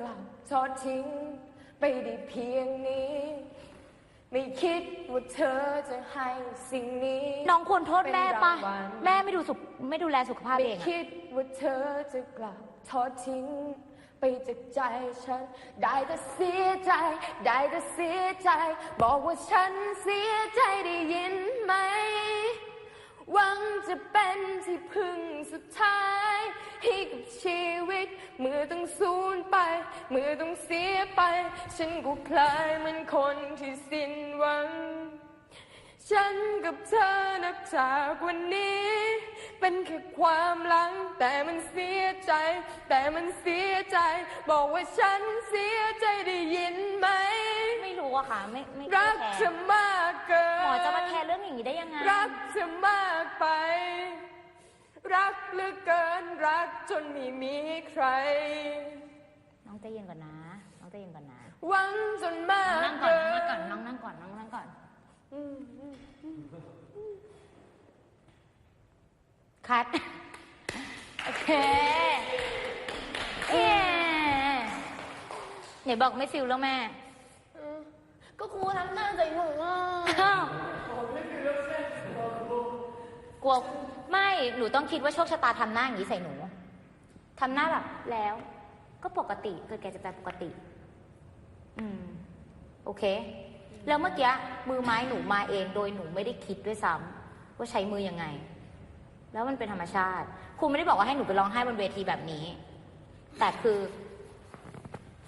กลับทอดทิ้ง ไปได้เพียงนี้ ไม่คิดว่าเธอจะให้สิ่งนี้ น้องควรโทษแม่ปะเป็นรางวัล แม่ไม่ดูสุขไม่ดูแลสุขภาพไม่เองอะคิดว่าเธอจะกลับทอดทิ้ง ไปจากใจฉัน ได้แต่เสียใจ ได้แต่เสียใจ บอกว่าฉันเสียใจได้ยินไหม หวังจะเป็นที่พึ่งสุดท้าย ให้กับชีวิต เมื่อต้องสูญไป เมื่อต้องเสียไป ฉันก็คลายเหมือนคนที่สิ้นหวัง ฉันกับเธอนับจากวันนี้ เป็นแค่ความหลัง แต่มันเสียใจ แต่มันเสียใจ บอกว่าฉันเสียใจได้ยินไหม รู้อะค่ะไม่ไม่รักแคเธอร์มากเกินหมอจะมาแคร์เรื่องอย่างนี้ได้ยังไง รักเธอมากไป รักเหลือเกินรักจนไม่มีใคร น้องใจเย็นก่อนนะ น้องใจเย็นก่อนนะ หวังจนมาน้องกนั่งก่อนเกิน้องนั่งก่อนน้องนั่งก่อนน้องนั่งก่อนอืมอืมคัด โอเคเย้ไหนบอกไม่ฟิลแล้วแม่อืมก็ ครูทำหน้าใส่หนูอะอ้าวกลัวไม่ หนูต้องคิดว่าโชคชะตาทำหน้าอย่างนี้ใส่หนูทำหน้าแบบแล้ว ก็ปกติเกิดแก่เจ็บตายปกติ อืม โอเค แล้วเมื่อกี้มือไม้หนูมาเองโดยหนูไม่ได้คิดด้วยซ้ำว่าใช้มือยังไง แล้วมันเป็นธรรมชาติครูไม่ได้บอกว่าให้หนูไปร้องไห้บนเวทีแบบนี้ แต่คือ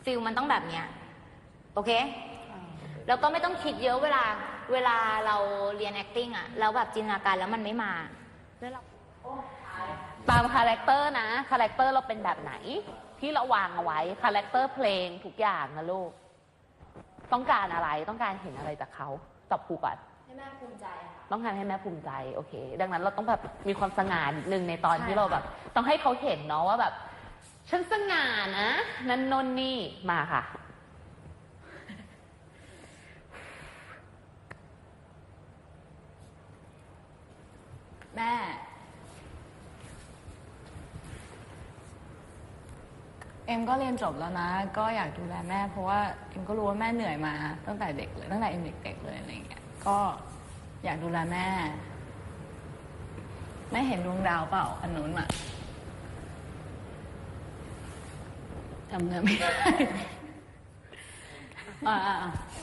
ฟิลมันต้องแบบเนี้ย โอเค แล้วก็ไม่ต้องคิดเยอะเวลาเวลาเราเรียน acting อะแล้วแบบจินตนาการแล้วมันไม่มาแล้วเราตามคาแรคเตอร์นะคาแรคเตอร์เราเป็นแบบไหน ที่เราวางเอาไว้คาแรคเตอร์เพลงทุกอย่างนะลูกต้องการอะไรต้องการเห็นอะไรจากเขาตอบครูก่อนให้แม่ภูมิใจต้องการให้แม่ภูมิใจโอเค ดังนั้นเราต้องแบบมีความสง่านิดนึงในตอนใช่ที่เราแบบค่ะต้องให้เขาเห็นเนาะว่าแบบฉันสง่านะนันนนนี่มาค่ะ แม่ เอ็มก็เรียนจบแล้วนะ ก็อยากดูแลแม่ เพราะว่าเอ็มก็รู้ว่าแม่เหนื่อยมา ตั้งแต่เด็กเลยตั้งแต่เอ็มเด็กๆเลยอะไรอย่างเงี้ยก็อยากดูแลแม่แม่เห็นดวงดาวเปล่าอันนู้นอะจำเนื้อไม่ได้อ่า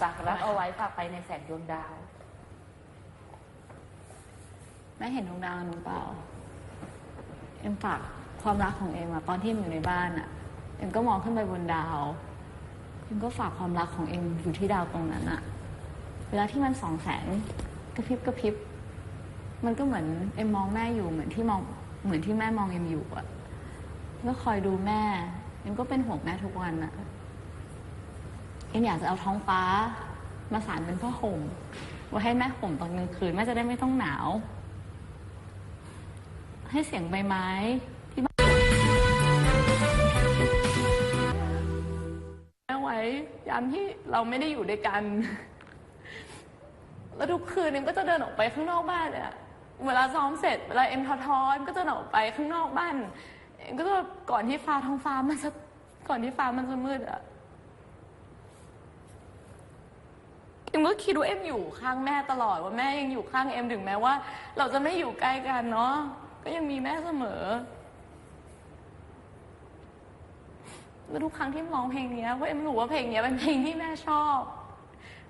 ฝากรักเอาไว้ฝากไปในแสงดวงดาว แม่เห็นดวงดาวอันนู้นเปล่า เอ็มฝากความรักของเอ็มอะตอนที่เอ็มอยู่ในบ้านอะเอ็มก็มองขึ้นไปบนดาวเอ็มก็ฝากความรักของเอ็มอยู่ที่ดาวตรงนั้นอะเวลาที่มันสองแสงกระพริบกระพริบ มันก็เหมือนเอ็มมองแม่อยู่เหมือนที่มองเหมือนที่แม่มองเอ็มอยู่อะก็คอยดูแม่เอ็มก็เป็นห่วงแม่ทุกวันอะเอ็มอยากจะเอาท้องฟ้า มาสานเป็นผ้าห่มไว้ให้แม่ห่มตอนกลางคืนแม่จะได้ไม่ต้องหนาว ให้เสียงใบไม้ที่บ้านเอาไว้ยามที่เราไม่ได้อยู่ด้วยกัน แล้วทุกคืนเอ็มก็จะเดินออกไปข้างนอกบ้านเนี่ยเวลาซ้อมเสร็จเวลาเอ็มทอทอนก็จะเดินออกไปข้างนอกบ้านเอ็มก็จะก่อนที่ฟ้าท้องฟ้ามันจะก่อนที่ฟ้ามันจะมืดอะเอ็มก็คิดว่าเอ็มอยู่ข้างแม่ตลอดว่าแม่ยังอยู่ข้างเอ็มถึงแม้ว่า เราจะไม่อยู่ใกล้กันเนาะ ก็ยังมีแม่เสมอ แล้วทุกครั้งที่ร้องเพลงนี้ยเพราะเอ็มรู้ว่าเพลงนี้เป็นเพลงที่แม่ชอบ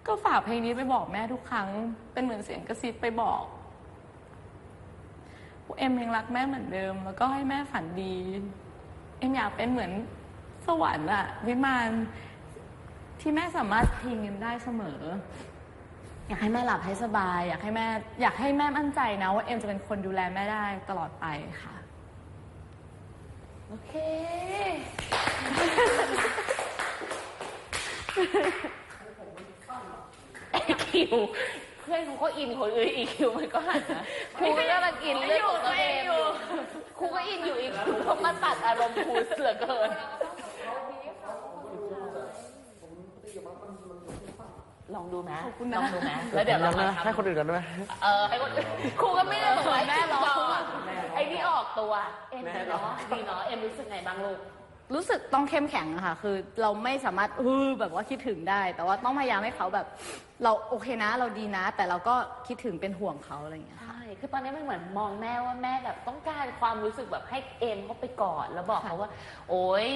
ก็ฝากเพลงนี้ไปบอกแม่ทุกครั้ง เป็นเหมือนเสียงกระซิบไปบอกว่าเอ็มยังรักแม่เหมือนเดิม แล้วก็ให้แม่ฝันดี เอ็มอยากเป็นเหมือนสวรรค์อะวิมานที่แม่สามารถพิงเอ็มได้เสมอ อยากให้แม่หลับให้สบาย อยากให้แม่อยากให้แม่มั่นใจนะว่าเอ็มจะเป็นคนดูแลแม่ได้ตลอดไปค่ะ โอเค ไอคิวเพื่อนเขาก็อินคนอื่นอีคิวมันก็หันนะครูก็กำลังอินเรื่องของตัวเองอยู่ครูก็อินอยู่อีคิวเขามาตัดอารมณ์ครูเสือเกินลองดูนะขอ บคุณลนะองดูนะแล้วเดี๋ยวเรามาให้ทำคนอื่นกันด้วย เออให้คนครูก็ไม่ได้บอกว่าแม่แม่ร้ร้อองงไอ้นี่ออกตัว เอ็มดีเนาะดีเนาะเอ็มรู้สึกไงบ้างลูก รู้สึกต้องเข้มแข็งอะค่ะ คือเราไม่สามารถเออแบบว่าคิดถึงได้ แต่ว่าต้องพยายามให้เขาแบบ เราโอเคนะ เราดีนะ แต่เราก็คิดถึงเป็นห่วงเขาอะไรอย่างเงี้ยใช่ คือตอนนี้มันเหมือนมองแม่ว่าแม่แบบต้องการความรู้สึกแบบให้เอมเขาไปกอดแล้วบอกเขาว่า โอ๊ย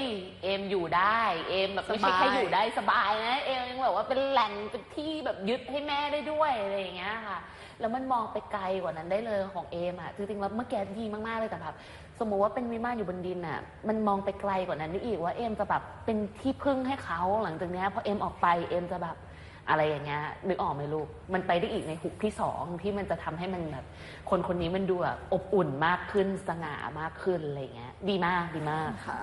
เอมอยู่ได้ เอมแบบไม่ใช่สบายแค่อยู่ได้สบายนะ เอมยังแบบว่าเป็นแหล่งเป็นที่แบบยึดให้แม่ได้ด้วยอะไรอย่างเงี้ยค่ะ แล้วมันมองไปไกลกว่านั้นได้เลยของเอมอะจริงๆแล้วเมื่อกี้ดีมากๆเลยแต่แบบสมมุติว่าเป็นวิมานอยู่บนดินอะ มันมองไปไกลกว่านั้นได้อีกว่าเอมจะแบบเป็นที่พึ่งให้เขาหลังจากเนี้ยพอเอมออกไปเอมจะแบบ อะไรอย่างเงี้ยนึกออกไหมลูก มันไปได้อีกในหุกที่สองที่มันจะทำให้มันแบบคนคนนี้มันดูแบบอบอุ่นมากขึ้นสง่ามากขึ้นอะไรอย่างเงี้ย ดีมากดีมากค่ะ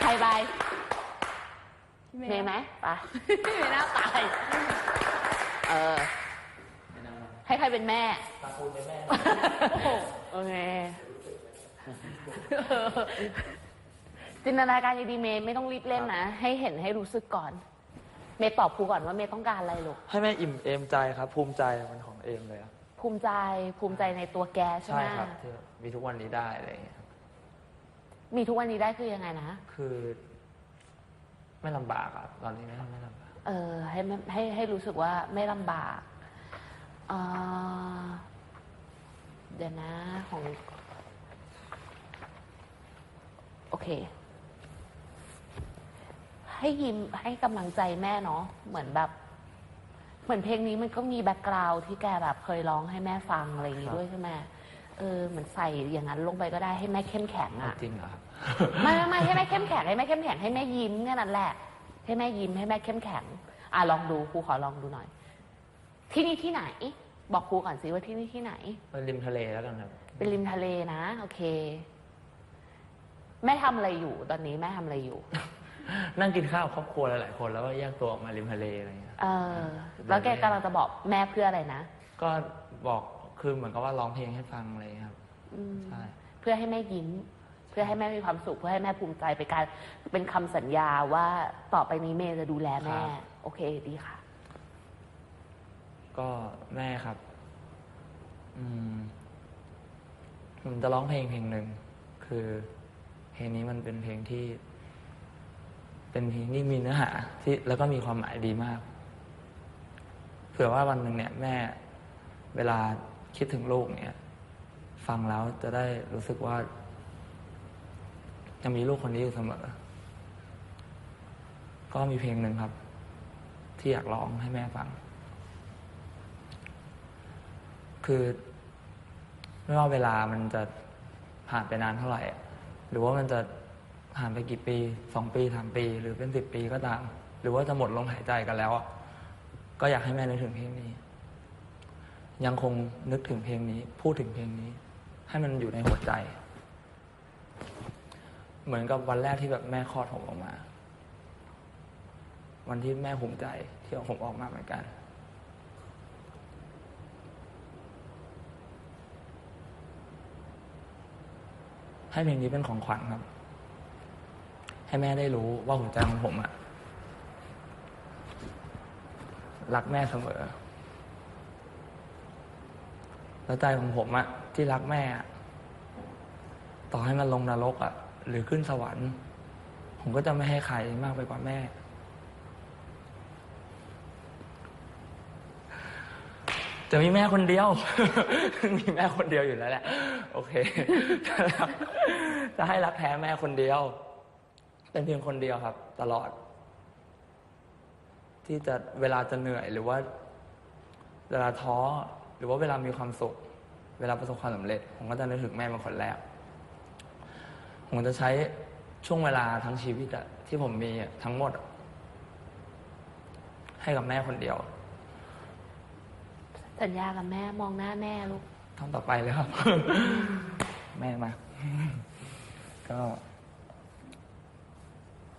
ใครไปเมย์ไหมไปไม่น่าตาย เออ ให้ใครเป็นแม่ตาคูณเป็นแม่ โอ้โหโอเค จินตนาการดีๆเมย์ไม่ต้องรีบเล่นนะ ให้เห็นให้รู้สึกก่อน เมย์ตอบครูก่อนว่าเมย์ต้องการอะไรลูกให้แม่อิ่มเอมใจครับ ภูมิใจมันของเอมเลยครับภูมิใจภูมิใจในตัวแกใช่ใช่ไหมครับที่มีทุกวันนี้ได้อะไรอย่างเงี้ยครับมีทุกวันนี้ได้คือยังไงนะ คือ ไม่ลำบากครับตอนนี้ไม่ไม่ลำบาก เออ ให้ไม่ให้ให้รู้สึกว่าไม่ลำบากเอ่อเดี๋ยวนะของ โอเค ให้ยิ้มให้กำลังใจแม่เนาะเหมือนแบบ เหมือนเพลงนี้มันก็มีแบ็กกราวด์ที่แกแบบเคยร้องให้แม่ฟังอะไรอย่างงี้ด้วยใช่ไหมเออเหมือนใส่อย่างนั้นลงไปก็ได้ให้แม่เข้มแข็งอะจริงเหรอครับไม่ไม่ไม่ให้แม่เข้มแข็งให้แม่เข้มแข็งให้แม่ยิ้มแค่นั้นแหละ ให้แม่ยิ้มให้แม่เข้มแข็ง อะลองดูครูขอลองดูหน่อย ที่นี่ที่ไหน บอกครูก่อนสิว่าที่นี่ที่ไหนไปริมทะเลแล้วกันครับ เป็นริมทะเลนะ โอเค แม่ทำอะไรอยู่ ตอนนี้แม่ทำอะไรอยู่ นั่งกินข้าวครอบครัวหลายๆคน แล้วก็แยกตัวออกมาริมทะเลอะไรอย่างเงี้ยครับเออ แล้วแกกำลังจะบอกแม่เพื่ออะไรนะ ก็บอกคือเหมือนกับว่าร้องเพลงให้ฟังอะไรอย่างเงี้ยครับ อืม ใช่ เพื่อให้แม่ยิ้ม เพื่อให้แม่มีความสุข เพื่อให้แม่ภูมิใจเป็นการเป็นคำสัญญาว่าต่อไปนี้เมย์จะดูแลแม่โอเคดีค่ะ ก็แม่ครับ อืมผมจะร้องเพลงเพลงหนึ่ง คือเพลงนี้มันเป็นเพลงที่ เป็นเพลงที่มีเนื้อหาที่แล้วก็มีความหมายดีมาก เผื่อว่าวันหนึ่งเนี่ยแม่เวลาคิดถึงลูกเนี่ย ฟังแล้วจะได้รู้สึกว่ายังมีลูกคนนี้อยู่เสมอ ก็มีเพลงหนึ่งครับ ที่อยากร้องให้แม่ฟัง คือไม่ว่าเวลามันจะผ่านไปนานเท่าไหร่ หรือว่ามันจะ ผ่านไปกี่ปีสองปีสามปี หรือเป็นสิบปีก็ตาม หรือว่าจะหมดลมหายใจกันแล้วอะก็อยากให้แม่นึกถึงเพลงนี้ ยังคงนึกถึงเพลงนี้ พูดถึงเพลงนี้ ให้มันอยู่ในหัวใจ เหมือนกับวันแรกที่แบบแม่คลอดผมออกมา วันที่แม่ภูมิใจที่เอาผมออกมาเหมือนกันให้เพลงนี้เป็นของขวัญครับ ให้แม่ได้รู้ว่าหัวใจของผมอะรักแม่เสมอ แล้วใจของผมอะที่รักแม่อะต่อให้มันลงนรกอะหรือขึ้นสวรรค์ ผมก็จะไม่ให้ใครมากไปกว่าแม่จะมีแม่คนเดียว มีแม่คนเดียวอยู่แล้วแหละ โอเค จะให้รักแท้แม่คนเดียว เป็นเพียงคนเดียวครับ ตลอด ที่จะเวลาจะเหนื่อยหรือว่า เวลาท้อหรือว่าเวลามีความสุข เวลาประสบความสำเร็จ ผมก็จะนึกถึงแม่เป็นคนแรก ผมจะใช้ช่วงเวลาทั้งชีวิตอะที่ผมมีอะทั้งหมดอะให้กับแม่คนเดียว สัญญากับแม่มองหน้าแม่ลูกทำต่อไปเลยครับ แม่มาก็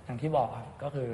อย่างที่บอกครับก็คือ